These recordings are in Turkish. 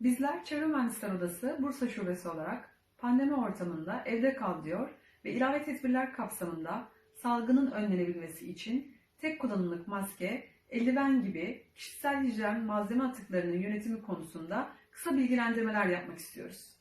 Bizler Çevre Mühendisler Odası Bursa Şubesi olarak pandemi ortamında evde kal diyor ve ilave tedbirler kapsamında salgının önlenebilmesi için tek kullanımlık maske, eldiven gibi kişisel hijyen malzeme atıklarının yönetimi konusunda kısa bilgilendirmeler yapmak istiyoruz.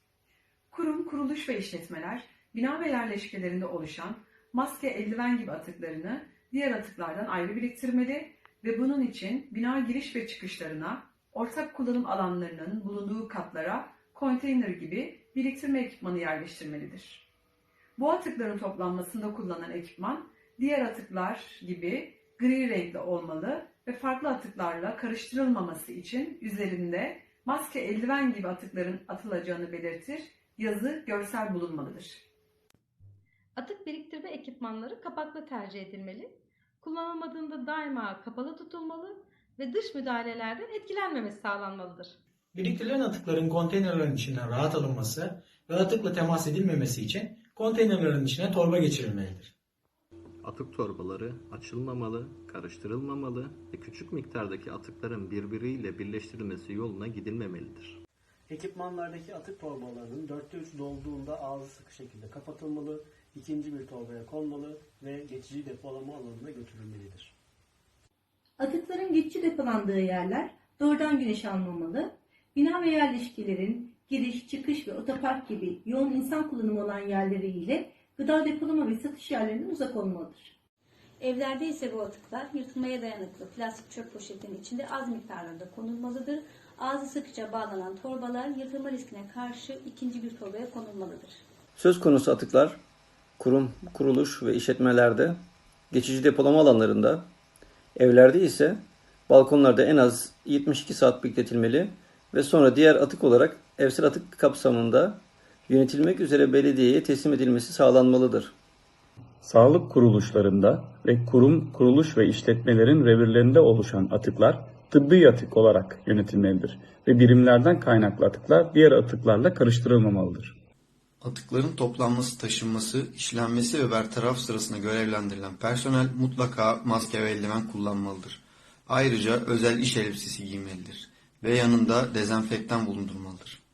Kurum, kuruluş ve işletmeler bina ve yerleşkelerinde oluşan maske, eldiven gibi atıklarını diğer atıklardan ayrı biriktirmeli ve bunun için bina giriş ve çıkışlarına, ortak kullanım alanlarının bulunduğu katlara konteyner gibi biriktirme ekipmanı yerleştirmelidir. Bu atıkların toplanmasında kullanılan ekipman diğer atıklar gibi gri renkli olmalı ve farklı atıklarla karıştırılmaması için üzerinde maske, eldiven gibi atıkların atılacağını belirtir, yazı, görsel bulunmalıdır. Atık biriktirme ekipmanları kapaklı tercih edilmeli. Kullanılmadığında daima kapalı tutulmalı ve dış müdahalelerden etkilenmemesi sağlanmalıdır. Biriktirilen atıkların konteynerlerin içinden rahat alınması ve atıkla temas edilmemesi için konteynerlerin içine torba geçirilmelidir. Atık torbaları açılmamalı, karıştırılmamalı ve küçük miktardaki atıkların birbiriyle birleştirilmesi yoluna gidilmemelidir. Ekipmanlardaki atık torbalarının dörtte üç dolduğunda ağzı sıkı şekilde kapatılmalı, ikinci bir torbaya konmalı ve geçici depolama alanına götürülmelidir. Atıkların geçici depolandığı yerler doğrudan güneş almamalı. Bina ve yerleşkelerin giriş, çıkış ve otopark gibi yoğun insan kullanımı olan yerleri ile gıda depolama ve satış yerlerinden uzak olmalıdır. Evlerde ise bu atıklar yırtılmaya dayanıklı plastik çöp poşetinin içinde az miktarlarda konulmalıdır. Ağzı sıkıca bağlanan torbalar yırtılma riskine karşı ikinci bir torbaya konulmalıdır. Söz konusu atıklar kurum, kuruluş ve işletmelerde, geçici depolama alanlarında, evlerde ise balkonlarda en az 72 saat bekletilmeli ve sonra diğer atık olarak evsel atık kapsamında yönetilmek üzere belediyeye teslim edilmesi sağlanmalıdır. Sağlık kuruluşlarında ve kurum, kuruluş ve işletmelerin revirlerinde oluşan atıklar tıbbi atık olarak yönetilmelidir ve birimlerden kaynaklı atıklar diğer atıklarla karıştırılmamalıdır. Atıkların toplanması, taşınması, işlenmesi ve bertaraf sırasında görevlendirilen personel mutlaka maske ve eldiven kullanmalıdır. Ayrıca özel iş elbisesi giymelidir ve yanında dezenfektan bulundurmalıdır.